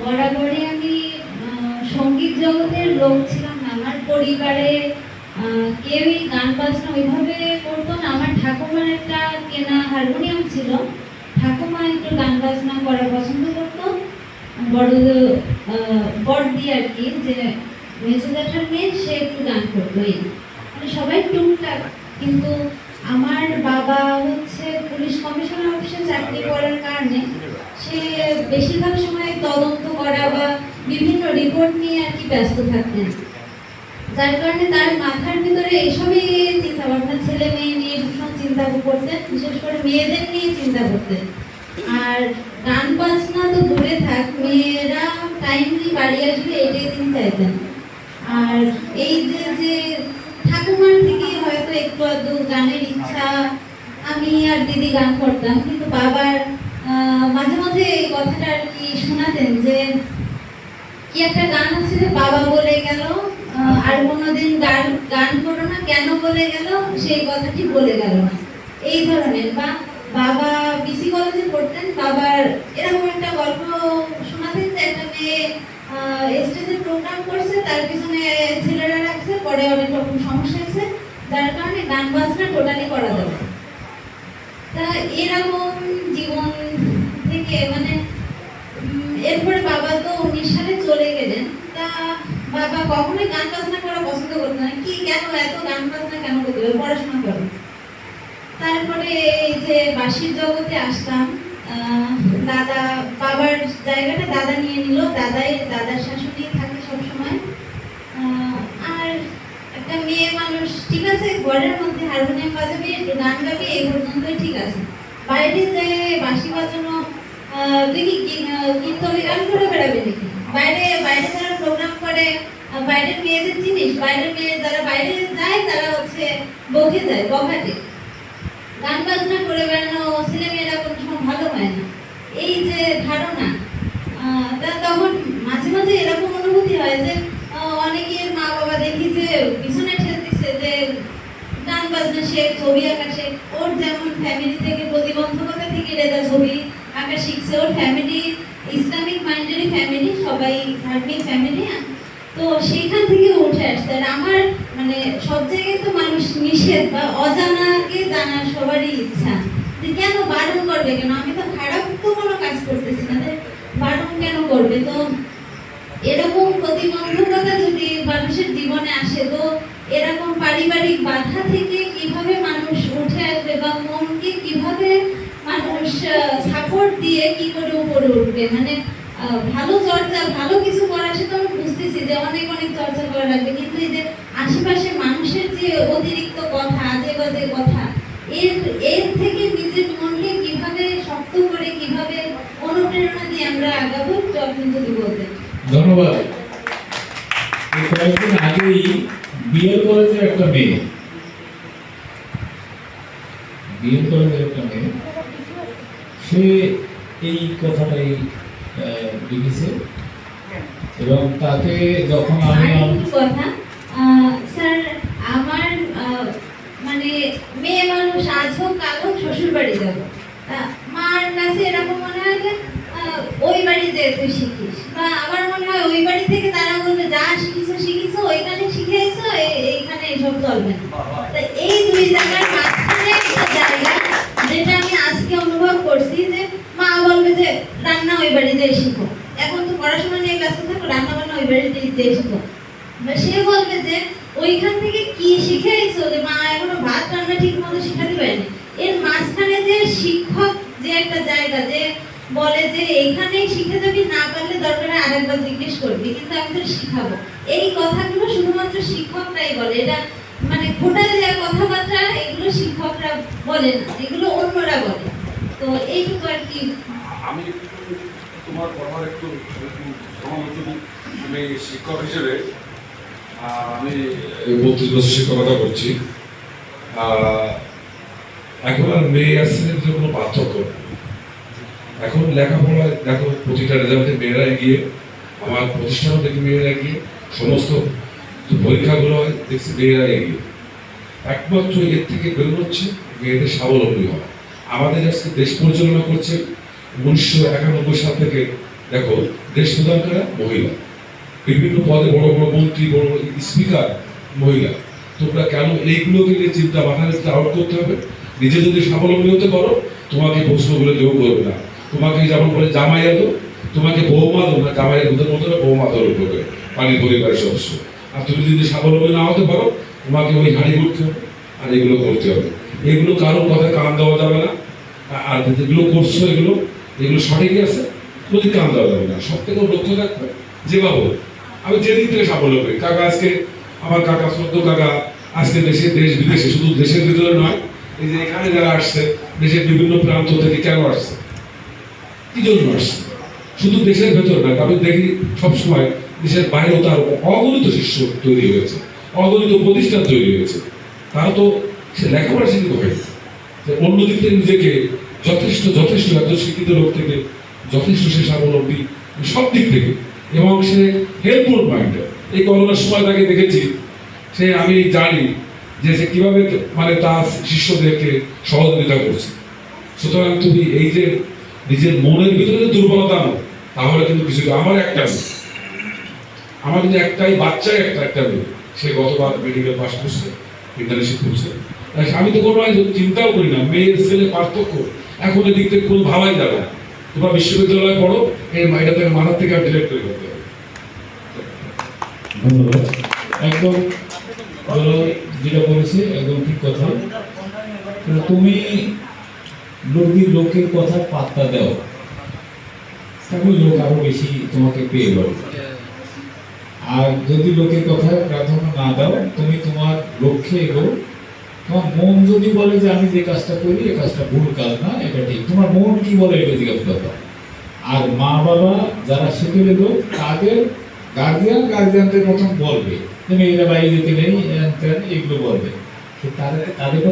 বরাবরই আমি সংগীত জগতের লোক ছিলাম, আমার পরিবারে কেউই গান বাজনা ওইভাবে করতো না। আমার ঠাকুমার একটা কেনা হারমোনিয়াম ছিল। ঠাকুমা একটু গান বাজনা করা পছন্দ করতো। বড় বড়দি আর কি, যে মেসুদাটার মেয়ে, সে একটু গান করতো এই। মানে সবাই টুকটাক, কিন্তু আমার বাবা হচ্ছে পুলিশ কমিশনার অফিসে চাকরি করার কারণে সে বেশিরভাগ সময় তদন্ত করা বা বিভিন্ন রিপোর্ট নিয়ে আর কি ব্যস্ত থাকতেন। যার কারণে তার মাথার ভিতরে এসবই চিন্তা ভাবনা ছেলে মেয়ে নিয়ে ভীষণ চিন্তা করতেন, বিশেষ করে মেয়েদের নিয়ে চিন্তা করতেন। আর গান বাজনা তো দূরে থাক, মেয়েরা টাইমলি বাড়ি আসবে এটাই তিনি চাইতেন। আর এই যে যে ঠাকুমার থেকে হয়তো একটু আধটু গানের ইচ্ছা, আমি আর দিদি গান করতাম, কিন্তু বাবার মাঝে মাঝে এই কথাটা আর কি শোনাতেন যে, কি একটা গান আছে যে বাবা বলে গেল আর কোনোদিন গান গান করো না, কেন বলে গেল, সেই কথাটি বলে গেল এই ধরনের, বা বাবা বিসি কলেজে পড়তেন, বাবার এরকম একটা গল্প শোনাতেন যে একটা মেয়ে স্টেজে প্রোগ্রাম করছে, তার পিছনে ছেলেরা রাখছে, পরে অনেক রকম সমস্যা হয়েছে, যার কারণে গান বাজনা টোটালি করা যাবে তা এরকম মানে এরপরে বাবা তো উনিশ সালে চলে গেলেন। তা বাবা কখনোই গান বাজনা করা পছন্দ করতো না। কি, কেন, এত গান বাজনা কেন করতে? হবে পড়াশোনা করো। তারপরে এই যে বাঁশির জগতে আসলাম দাদা, বাবার জায়গাটা দাদা নিয়ে নিল। দাদাই, দাদার শাশুড়ি থাকে সবসময়। আর একটা মেয়ে মানুষ, ঠিক আছে, ঘরের মধ্যে হারমোনিয়াম বাজাবে, একটু গান গাবে, এই পর্যন্তই ঠিক আছে। বাইরে যে বাঁশি বাজানো তুই কি কীর্তনে গান করে বাইরে বাইরে যারা প্রোগ্রাম করে বাইরের মেয়েদের জিনিস, বাইরের মেয়ে যারা বাইরে যায়, তারা হচ্ছে বকে যায় বখাটে গান বাজনা করে বেড়ানো ছেলে মেয়েরা কোনো সময় ভালো হয় না। এই যে ধারণা তা তখন মাঝে মাঝে এরকম অনুভূতি হয় যে অনেকের মা বাবা দেখি যে পিছনে ঠেল দিচ্ছে যে গান বাজনা সে, ছবি আঁকা সে, ওর যেমন ফ্যামিলি থেকে, প্রতিবন্ধকতা থেকে রেজা ছবি আঁকা শিখছে। ওর ফ্যামিলি ইসলামিক মাইন্ডেরই ফ্যামিলি সবাই ধার্মিক ফ্যামিলি তো সেইখান থেকে উঠে আসছে। আর আমার মানে সব জায়গায় তো মানুষ নিষেধ বা অজানাকে জানার সবারই ইচ্ছা। যে কেন বারণ করবে কেন? আমি তো খারাপ তো কোনো কাজ করতেছি না বারণ কেন করবে? তো এরকম প্রতিবন্ধকতা যদি মানুষের জীবনে আসে, তো এরকম পারিবারিক বাধা থেকে কীভাবে মানুষ উঠে আসবে বা মনকে কীভাবে মানুষ সাপোর্ট দিয়ে কি করে উপরে উঠবে? মানে ভালো চর্চা, ভালো কিছু করা সেটা আমি বুঝতেছি যে অনেক অনেক চর্চা করা লাগবে। কিন্তু এই যে আশেপাশে মানুষের যে অতিরিক্ত কথা, আজে বাজে কথা, এর এর থেকে নিজের মনকে কীভাবে শক্ত করে, কীভাবে অনুপ্রেরণা দিয়ে আমরা আগাবো একটু আপনি যদি বলতেন ধন্যবাদ কয়েকদিন আগেই বিএল কলেজের একটা মেয়ে, বিএল কলেজের একটা মেয়ে সে এই কথাটাই লিখেছে। এবং তাকে যখন আমি কথা স্যার আমার মানে মেয়ে মানুষ আজ হোক কাল হোক শ্বশুর বাড়ি যাব। মার কাছে এরকম মনে হয় যে আহ, ওই বাড়ি যে তুই শিখিস। বা আমার মনে হয় ওই বাড়ি থেকে তারা বলবে যা শিখিছো শিখিছো ওইখানে শিখে এসো এইখানে এসব চলবে না। তা এই দুই জায়গার মাঝখানে একটা জায়গা যেটা আমি আজকে অনুভব করছি যে মা বলবে যে রান্না ওই বাড়ি যেয়ে শিখো এখন তো পড়াশোনা নিয়ে ব্যস্ত থাকো রান্না বান্না ওই বাড়িতে শিখো বা সে বলবে যে, ওইখান থেকে কি শিখে এসো যে, মা, এখনও ভাত রান্না ঠিক মতো শিখাতে পারেনি। এর মাঝখানে যে শিক্ষক যে একটা জায়গা যে বলে যে, এইখানেই শিখে যাবি, না পারলে দরকার আরেকবার জিজ্ঞেস করবি। কিন্তু আমি তো শিখাবো। এই কথাগুলো শুধুমাত্র শিক্ষকরাই বলে। এটা মানে খোটা যে কথাবার্তা, এগুলো শিক্ষকরা বলে না, এগুলো অন্যরা বলে। তো এইটুকু আর কি আমি একটু তোমার কথার একটু সমালোচনা আমি শিক্ষক হিসেবে আমি বত্রিশ বছর শিক্ষকতা করছি। এখন আর মেয়ে ছেলের যে কোনো পার্থক্য এখন লেখাপড়ায় দেখো, প্রতিটা রেজাল্টে মেয়েরা এগিয়ে, আমার প্রতিষ্ঠানও দেখি মেয়েরা এগিয়ে, সমস্ত পরীক্ষাগুলো হয়, দেখছি মেয়েরা এগিয়ে। একমাত্র এর থেকে বেরোচ্ছে মেয়েদের স্বাবলম্বী হওয়া। আমাদের আজকে দেশ পরিচালনা করছে উনিশশো একানব্বই সাল থেকে, দেখো, দেশ প্রধান কারা? মহিলা। বিভিন্ন পদে বড় বড় মন্ত্রী, বড় বড় স্পিকার, মহিলা। তোমরা কেন এইগুলোকে নিয়ে চিন্তা মাথা থেকে আউট করতে হবে? নিজে যদি স্বাবলম্বী হতে পারো, তোমাকে প্রশ্নগুলো কেউ করবে না। তোমাকে যেমন বলে জামাই এলো তোমাকে বৌমা দো না, জামাই দুধের মতো না, বৌমা দল করবে পানির পরিবারের সদস্য। আর তুমি যদি স্বাবলম্বী না হতে পারো, তোমাকে ওই হাঁড়ি করতে হবে, আর এগুলো করতে হবে। এগুলো কারোর কথা কান দেওয়া যাবে না। আর যেগুলো করছ, এগুলো এগুলো সঠিকই আছে প্রতি কান দেওয়া যাবে না। সব থেকে লক্ষ্য রাখবে যে বাবু আমি যেদিক থেকে স্বাবলম্বী কাকা আজকে আমার কাকা সদ্য কাকা, আজকে দেশে, দেশ বিদেশে, শুধু দেশের ভিতরে নয়, এই যে এখানে যারা আসছে, দেশের বিভিন্ন প্রান্ত থেকে কেন আসছে? কি জন্য আসছে? শুধু দেশের ভেতর না, আমি দেখি সবসময় দেশের বাইরেও তার অগণিত শিষ্য তৈরি হয়েছে, অগণিত প্রতিষ্ঠান তৈরি হয়েছে। তারা তো সে লেখাপড়া শিক্ষিত হয়নি। যে অন্য দিক থেকে নিজেকে যথেষ্ট যথেষ্ট একজন শিক্ষিত লোক থেকে যথেষ্ট সে স্বাবলম্বী সব দিক থেকে। এবং সে হেল্পফুল মাইন্ডেড এই করোনার সময় তাকে দেখেছি। সে আমি জানি যে সে কীভাবে মানে তার শিষ্যদেরকে সহযোগিতা করছে। সুতরাং তুমি এই যে নিজের মনের ভিতরে দুর্বলতা আনো, তাহলে কিন্তু কিছু আমার একটা আমার কিন্তু একটাই বাচ্চাই একটা একটা মেয়ে। সে গতবার মেডিকেল পাস করছে ইন্টার্নশিপ করছে। আমি তো কোনো চিন্তাও করি না। মেয়ের ছেলে পার্থক্য। এখন এদিক থেকে কোনো ভাবাই যাবে। তোমরা বিশ্ববিদ্যালয়ে পড়ো, এই মাইটা থেকে মাথা থেকে আর ডিলেক্ট করে করতে হবে। ধন্যবাদ। একদম যেটা বলেছে, একদম ঠিক কথা। তুমি যদি লোকের কথা পাত্তা দাও। তাহলে লোক আরও বেশি তোমাকে পেয়ে যাবে। আর যদি লোকের কথা প্রাধান্য না দাও, তুমি তোমার লক্ষ্যে এগো তোমার মন যদি বলে যে আমি যে কাজটা করি এই কাজটা ভুল কাজ না, এটা ঠিক। তোমার মন কি বলে এটা জিজ্ঞাসা করতে আর মা বাবা যারা শিখে লোক, তাদের গার্জিয়ান গার্জিয়ানদের মতন বলবে। তুমি এরা বাইরে যেতে নেই এগুলো বলবে। তাদের তাদের